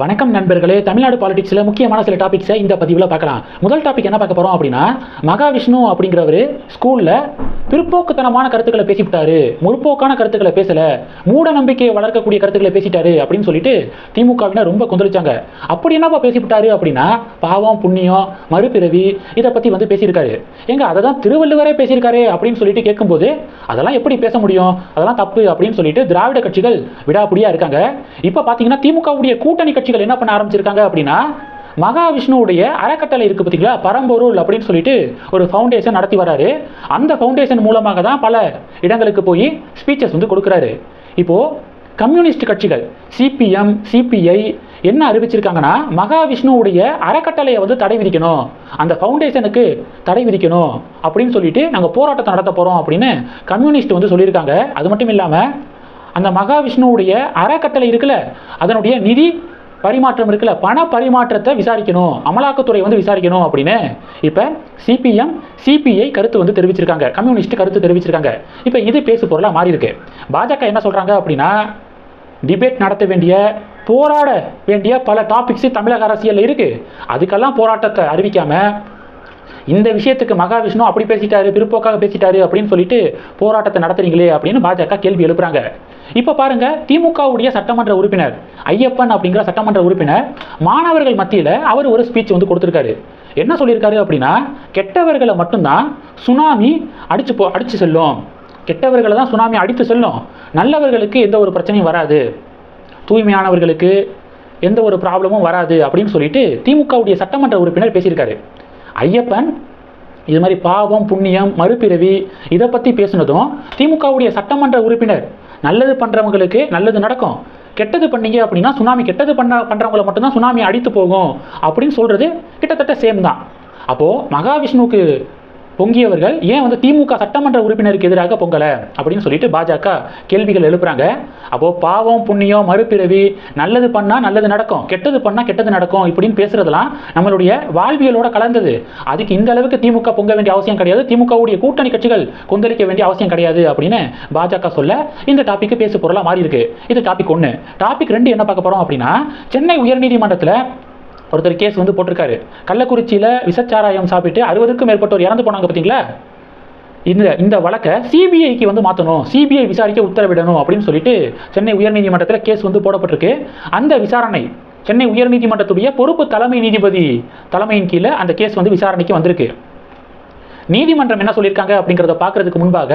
வணக்கம் நண்பர்களே. தமிழ்நாடு பாலிடிக்ஸில் முக்கியமான சில டாபிக்ஸை இந்த பதிவில் பார்க்கலாம். முதல் டாபிக் என்ன பார்க்க போகிறோம் அப்படின்னா மகாவிஷ்ணு அப்படிங்கிறவர் ஸ்கூலில் பிற்போக்குத்தனமான கருத்துக்களை பேசிவிட்டாரு. முற்போக்கான கருத்துக்களை பேசலை. மூட நம்பிக்கையை வளர்க்கக்கூடிய கருத்துக்களை பேசிட்டாரு அப்படின்னு சொல்லிட்டு திமுகவினர் ரொம்ப கொந்தளிச்சாங்க. அப்படி என்னப்பா பேசிவிட்டாரு அப்படின்னா பாவம் புண்ணியம் மறுபிறவி இதை பற்றி வந்து பேசியிருக்காரு. எங்க அதை தான் திருவள்ளுவரே பேசியிருக்காரு அப்படின்னு சொல்லிட்டு கேட்கும்போது அதெல்லாம் எப்படி பேச முடியும்? அதெல்லாம் தப்பு அப்படின்னு சொல்லிட்டு திராவிட கட்சிகள் விடாப்பிடியா இருக்காங்க. இப்போ பார்த்தீங்கன்னா திமுகவுடைய கூட்டணி கட்சிகள் என்ன பண்ண ஆரம்பிச்சிருக்காங்க அப்படின்னா மகாவிஷ்ணுவுடைய அறக்கட்டளை இருக்குது பார்த்தீங்களா? பரம்பொருள் அப்படின்னு சொல்லிட்டு ஒரு ஃபவுண்டேஷன் நடத்தி வராரு. அந்த ஃபவுண்டேஷன் மூலமாக தான் பல இடங்களுக்கு போய் ஸ்பீச்சஸ் வந்து கொடுக்குறாரு. இப்போது கம்யூனிஸ்ட் கட்சிகள் சிபிஎம் சிபிஐ என்ன அறிவிச்சிருக்காங்கன்னா மகாவிஷ்ணுவுடைய அறக்கட்டளையை வந்து தடை விதிக்கணும். அந்த ஃபவுண்டேஷனுக்கு தடை விதிக்கணும் அப்படின்னு சொல்லிட்டு நாங்கள் போராட்டத்தை நடத்த போகிறோம் அப்படின்னு கம்யூனிஸ்ட் வந்து சொல்லியிருக்காங்க. அது மட்டும் இல்லாமல் அந்த மகாவிஷ்ணுவுடைய அறக்கட்டளை இருக்குல்ல அதனுடைய நிதி பரிமாற்றம் இருக்குல்ல? பண பரிமாற்றத்தை விசாரிக்கணும். அமலாக்கத்துறை வந்து விசாரிக்கணும் அப்படின்னு. இப்போ சிபிஎம் சிபிஐ கருத்து வந்து தெரிவிச்சிருக்காங்க. கம்யூனிஸ்ட் கருத்து தெரிவிச்சிருக்காங்க. இப்போ இது பேசு பொருளாக மாறி இருக்கு. பாஜக என்ன சொல்கிறாங்க அப்படின்னா டிபேட் நடத்த வேண்டிய போராட வேண்டிய பல டாபிக்ஸ் தமிழக அரசியலில் இருக்குது அதுக்கெல்லாம் போராட்டத்தை அறிவிக்காமல் இந்த விஷயத்துக்கு மகாவிஷ்ணு அப்படி பேசிட்டாரு பிற்போக்காக பேசிட்டாரு அப்படின்னு சொல்லிட்டு போராட்டத்தை நடத்துறீங்களே அப்படின்னு பாஜக கேள்வி எழுப்புறாங்க. இப்போ பாருங்க திமுகவுடைய சட்டமன்ற உறுப்பினர் ஐயப்பன் அப்படிங்கிற சட்டமன்ற உறுப்பினர் மாணவர்கள் மத்தியில் அவர் ஒரு ஸ்பீச் வந்து கொடுத்துருக்காரு. என்ன சொல்லியிருக்காரு அப்படின்னா கெட்டவர்களை மட்டும்தான் சுனாமி அடிச்சு போ அடிச்சு செல்லும். கெட்டவர்களை தான் சுனாமி அடித்து செல்லும். நல்லவர்களுக்கு எந்த ஒரு பிரச்சனையும் வராது. தூய்மையானவர்களுக்கு எந்த ஒரு ப்ராப்ளமும் வராது அப்படின்னு சொல்லிட்டு திமுகவுடைய சட்டமன்ற உறுப்பினர் பேசியிருக்காரு. ஐயப்பன் இது மாதிரி பாவம் புண்ணியம் மறுபிறவி இதை பற்றி பேசுனதும் திமுகவுடைய சட்டமன்ற உறுப்பினர் நல்லது பண்ணுறவங்களுக்கு நல்லது நடக்கும். கெட்டது பண்ணீங்க அப்படின்னா சுனாமி கெட்டது பண்ண பண்ணுறவங்கள மட்டும்தான் சுனாமி அடித்து போகும் அப்படின்னு சொல்கிறது கிட்டத்தட்ட சேம் தான். அப்போது மகாவிஷ்ணுவுக்கு பொங்கியவர்கள் ஏன் வந்து திமுக சட்டமன்ற உறுப்பினருக்கு எதிராக பொங்கலை? அப்படின்னு சொல்லிட்டு பாஜக கேள்விகள் எழுப்புறாங்க. அப்போது பாவம் புண்ணியம் மறுபிறவி நல்லது பண்ணால் நல்லது நடக்கும் கெட்டது பண்ணால் கெட்டது நடக்கும் இப்படின்னு பேசுறதெல்லாம் நம்மளுடைய வாழ்வியலோட கலந்தது. அதுக்கு இந்த அளவுக்கு திமுக பொங்க வேண்டிய அவசியம் கிடையாது. திமுகவுடைய கூட்டணி கட்சிகள் கொந்தளிக்க வேண்டிய அவசியம் கிடையாது அப்படின்னு பாஜக சொல்ல இந்த டாபிக் பேசு பொருளாக மாறி இருக்கு இது டாபிக் ஒன்று டாபிக் ரெண்டு என்ன பார்க்க போகிறோம் அப்படின்னா சென்னை உயர்நீதிமன்றத்தில் ஒருத்தர் கேஸ் வந்து போட்டிருக்காரு. கள்ளக்குறிச்சியில் விசச்சாராயம் சாப்பிட்டு அறுபதுக்கும் மேற்பட்டோர் இறந்து போனாங்க பார்த்தீங்களா? இந்த இந்த வழக்கை சிபிஐக்கு வந்து மாற்றணும் சிபிஐ விசாரிக்க உத்தரவிடணும் அப்படின்னு சொல்லிட்டு சென்னை உயர்நீதிமன்றத்தில் கேஸ் வந்து போடப்பட்டிருக்கு. அந்த விசாரணை சென்னை உயர்நீதிமன்றத்துடைய பொறுப்பு தலைமை நீதிபதி தலைமையின் கீழே அந்த கேஸ் வந்து விசாரணைக்கு வந்திருக்கு. நீதிமன்றம் என்ன சொல்லியிருக்காங்க அப்படிங்கிறத பார்க்கறதுக்கு முன்பாக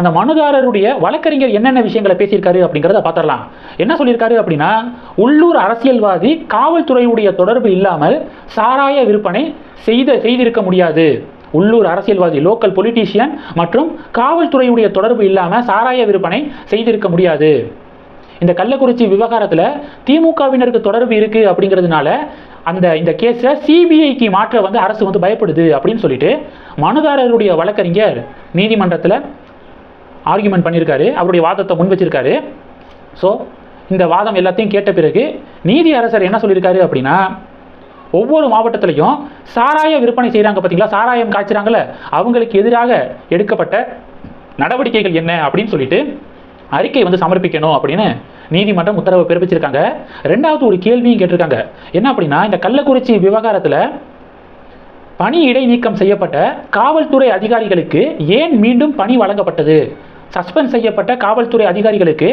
அந்த மனுதாரருடைய வழக்கறிஞர் என்னென்ன விஷயங்களை பேசியிருக்காரு அப்படிங்கிறத பார்த்துடலாம். என்ன சொல்லியிருக்காரு அப்படின்னா உள்ளூர் அரசியல்வாதி காவல்துறையுடைய தொடர்பு இல்லாமல் சாராய விற்பனை செய்த செய்திருக்க முடியாது. உள்ளூர் அரசியல்வாதி லோக்கல் பொலிட்டீஷியன் மற்றும் காவல்துறையுடைய தொடர்பு இல்லாமல் சாராய விற்பனை செய்திருக்க முடியாது. இந்த கள்ளக்குறிச்சி விவகாரத்தில் திமுகவினருக்கு தொடர்பு இருக்குது அப்படிங்கிறதுனால அந்த இந்த கேஸை சிபிஐக்கு மாற்ற வந்து அரசு வந்து பயப்படுது அப்படின்னு சொல்லிட்டு மனுதாரருடைய வழக்கறிஞர் நீதிமன்றத்தில் ஆர்கியூமெண்ட் பண்ணியிருக்காரு அவருடைய வாதத்தை முன் வச்சிருக்காரு. ஸோ இந்த வாதம் எல்லாத்தையும் கேட்ட பிறகு நீதி அரசர் என்ன சொல்லியிருக்காரு அப்படின்னா ஒவ்வொரு மாவட்டத்திலையும் சாராய விற்பனை செய்கிறாங்க பார்த்தீங்களா சாராயம் காய்ச்சுறாங்கல்ல அவங்களுக்கு எதிராக எடுக்கப்பட்ட நடவடிக்கைகள் என்ன அப்படின்னு சொல்லிட்டு அறிக்கை வந்து சமர்ப்பிக்கணும் அப்படின்னு நீதிமன்றம் உத்தரவு பிறப்பிச்சிருக்காங்க. ரெண்டாவது ஒரு கேள்வியும் கேட்டிருக்காங்க. என்ன அப்படின்னா இந்த கள்ளக்குறிச்சி விவகாரத்தில் பணி இடைநீக்கம் செய்யப்பட்ட காவல்துறை அதிகாரிகளுக்கு ஏன் மீண்டும் பணி வழங்கப்பட்டது? சஸ்பெண்ட் செய்யப்பட்ட காவல்துறை அதிகாரிகளுக்கு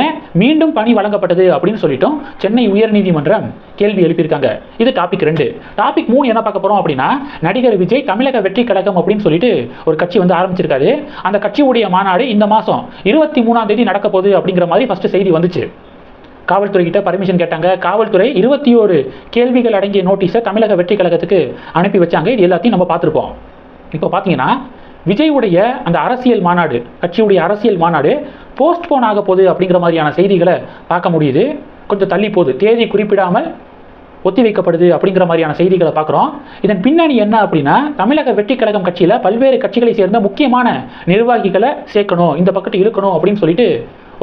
ஏன் மீண்டும் பணி வழங்கப்பட்டது அப்படின்னு சொல்லிட்டோம் சென்னை உயர்நீதிமன்றம் கேள்வி எழுப்பியிருக்காங்க. இது டாபிக் ரெண்டு. டாபிக் மூணு என்ன பார்க்க போகிறோம் அப்படின்னா நடிகர் விஜய் தமிழக வெற்றி கழகம் அப்படின்னு சொல்லிட்டு ஒரு கட்சி வந்து ஆரம்பிச்சிருக்காரு. அந்த கட்சியுடைய மாநாடு இந்த மாதம் இருபத்தி மூணாம் தேதி நடக்க போகுது அப்படிங்கிற மாதிரி ஃபஸ்ட்டு செய்தி வந்துச்சு. காவல்துறை கிட்ட பர்மிஷன் கேட்டாங்க. காவல்துறை இருபத்தி ஒரு கேள்விகள் அடங்கிய நோட்டீஸை தமிழக வெற்றி கழகத்துக்கு அனுப்பி வச்சாங்க. இது எல்லாத்தையும் நம்ம பார்த்துருப்போம். இப்போ பார்த்தீங்கன்னா விஜயுடைய அந்த அரசியல் மாநாடு கட்சியுடைய அரசியல் மாநாடு போஸ்ட்போன் ஆக போகுது அப்படிங்கிற மாதிரியான செய்திகளை பார்க்க முடியுது. கொஞ்சம் தள்ளி போகுது. தேதி குறிப்பிடாமல் ஒத்தி வைக்கப்படுது அப்படிங்கிற மாதிரியான செய்திகளை பார்க்குறோம். இதன் பின்னணி என்ன அப்படின்னா தமிழக வெற்றி கழகம் கட்சியில் பல்வேறு கட்சிகளை சேர்ந்த முக்கியமான நிர்வாகிகளை சேர்க்கணும் இந்த பக்கத்து இழுக்கணும் அப்படின்னு சொல்லிட்டு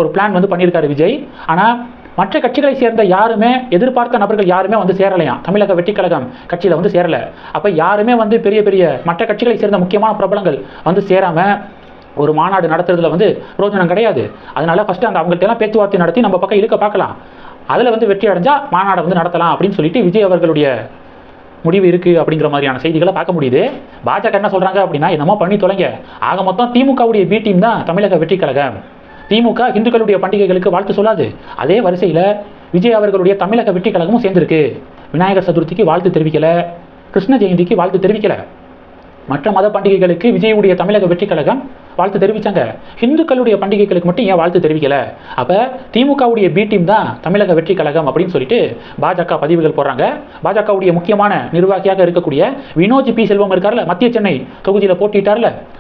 ஒரு பிளான் வந்து பண்ணியிருக்காரு விஜய். ஆனால் மற்ற கட்சிகளை சேர்ந்த யாருமே எதிர்பார்த்த நபர்கள் யாருமே வந்து சேரலையாம். தமிழக வெற்றி கழகம் கட்சியில் வந்து சேரலை. அப்போ யாருமே வந்து பெரிய பெரிய மற்ற கட்சிகளை சேர்ந்த முக்கியமான பிரபலங்கள் வந்து சேராமல் ஒரு மாநாடு நடத்துறதுல வந்து பிரோஜனம் கிடையாது. அதனால ஃபஸ்ட்டு அந்த அவங்கள்ட்ட எல்லாம் பேச்சுவார்த்தை நடத்தி நம்ம பக்கம் இழுக்க பார்க்கலாம். அதில் வந்து வெற்றி அடைஞ்சால் மாநாடை வந்து நடத்தலாம் அப்படின்னு சொல்லிட்டு விஜய் அவர்களுடைய முடிவு இருக்குது அப்படிங்கிற மாதிரியான செய்திகளை பார்க்க முடியுது. பாஜக என்ன சொல்கிறாங்க அப்படின்னா என்னமோ பண்ணி தொலைங்க. ஆக மொத்தம் திமுகவுடைய பி டீம் தான் தமிழக வெற்றி கழகம். திமுக இந்துக்களுடைய பண்டிகைகளுக்கு வாழ்த்து சொல்லாது. அதே வரிசையில் விஜய் அவர்களுடைய தமிழக வெற்றி கழகமும் சேர்ந்திருக்கு. விநாயகர் சதுர்த்திக்கு வாழ்த்து தெரிவிக்கல. கிருஷ்ண ஜெயந்திக்கு வாழ்த்து தெரிவிக்கல. மற்ற மத பண்டிகைகளுக்கு விஜயுடைய தமிழக வெற்றி கழகம் வாழ்த்து தெரிவிச்சாங்க. இந்துக்களுடைய பண்டிகைகளுக்கு மட்டும் ஏன் வாழ்த்து தெரிவிக்கல? அப்போ திமுகவுடைய பி டீம் தான் தமிழக வெற்றி கழகம் அப்படின்னு சொல்லிட்டு பாஜக பதிவுகள் போடுறாங்க. பாஜகவுடைய முக்கியமான நிர்வாகியாக இருக்கக்கூடிய வினோஜ் பி செல்வம் இருக்கார்ல மத்திய சென்னை தொகுதியில் போட்டிட்டார்ல